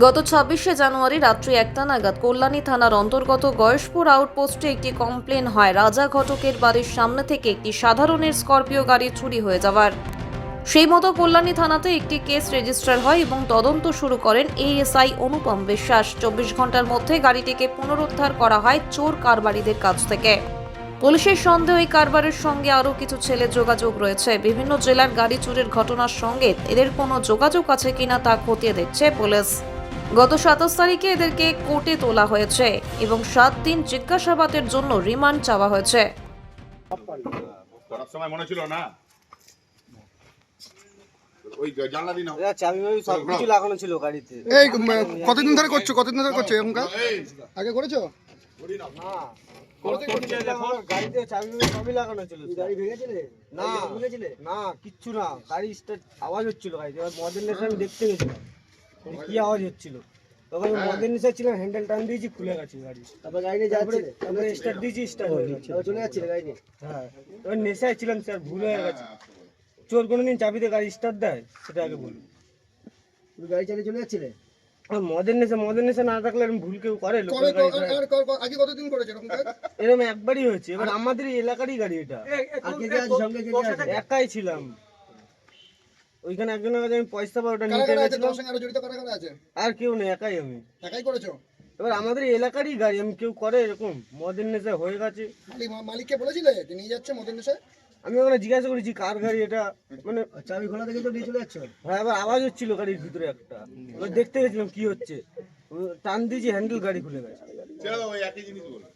গত ছাব্বিশে জানুয়ারি রাত্রি একটা নাগাদ কল্যাণী থানার অন্তর্গত গয়েশপুর আউটপোস্টে একটি কমপ্লেন হয়। রাজা ঘটকের বাড়ির সামনে থেকে একটি সাধারণের স্করপিও গাড়ি চুরি হয়ে যাওয়ার। সেই মতো কল্যাণী থানাতে একটি কেস রেজিস্টার হয় এবং তদন্ত শুরু করেন এএসআই অনুপম বিশ্বাস। চব্বিশ ঘণ্টার মধ্যে গাড়িটিকে পুনরুদ্ধার করা হয় চোর কারবারিদের কাছ থেকে। পুলিশের সন্দেহ এই কারবারের সঙ্গে আরও কিছু ছেলে যোগাযোগ রয়েছে। বিভিন্ন জেলার গাড়ি চুরির ঘটনার সঙ্গে এদের কোনো যোগাযোগ আছে কিনা তা খতিয়ে দেখছে পুলিশ। গত সাতাশ তারিখে এদেরকে কোর্টে তোলা হয়েছে এবং সাত দিন জিজ্ঞাসাবাদের জন্য রিমান্ড চাওয়া হয়েছে। সময় মনে ছিল না? ওই জানলা দিন চাবি মাবি সব কিছু লাগানো ছিল গাড়িতে। এই কতদিন ধরে করছ? কতদিন ধরে করছ এরকম কাজ আগে করেছ? গাড়িতে চাবি মাবি সবই লাগানো ছিল গাড়ি ভেঙেছিলে? না ভেঙেছিলে? না কিচ্ছু না। গাড়ি স্টার্ট আওয়াজ হচ্ছিল গাড়িতে। এবার দেখতে গেছিলাম। কি আওয়াজ হচ্ছিল? তখন মদের নেশা ছিলাম হ্যান্ডেল টান দিয়েছি খুলে গেছে গাড়ি। তারপর গাড়ি নিয়ে যাচ্ছে। তারপরে স্টার্ট দিয়েছি স্টার্ট হয়ে গেছে। চলে গাড়ি নিয়ে হ্যাঁ। এবার নেশায় ছিলাম স্যার ভুল হয়ে গেছে। চোর কোনোদিন চাবিতে গাড়ি স্টার্ট দেয়? সেটা আগে বলুন। গাড়ি চালিয়ে চলে যাচ্ছিলে? মদের নেশা মদের নেশা না থাকলে এরকম ভুল কেউ করে? আগে কতদিন করেছ এরকম এরকম একবারই হয়েছে। এবার আমাদের এলাকারই গাড়ি এটা। একাই ছিলাম। ওইখানে একজনের কাছে আমি পয়সা পাই ওটা নিতে গেছিলাম। সঙ্গে আরও জড়িত কারা কারা আছে? আর কেউ নেই একাই আমি। একাই করেছ? এবার আমাদের এই এলাকারই গাড়ি আমি কেউ করে এরকম? মদের নেশা হয়ে গেছে। মালিককে বলেছিলে যে নিয়ে যাচ্ছে মদন নেশে আমি ওখানে জিজ্ঞাসা করেছি কার গাড়ি এটা? মানে চাবি খোলা থেকে তো নিয়ে চলে যাচ্ছ? হ্যাঁ এবার আওয়াজ হচ্ছিল গাড়ির ভিতরে একটা। এবার দেখতে গেছিলাম কি হচ্ছে। টান দিয়েছি হ্যান্ডেল গাড়ি খুলে গেছে। ওই একই জিনিস বলো।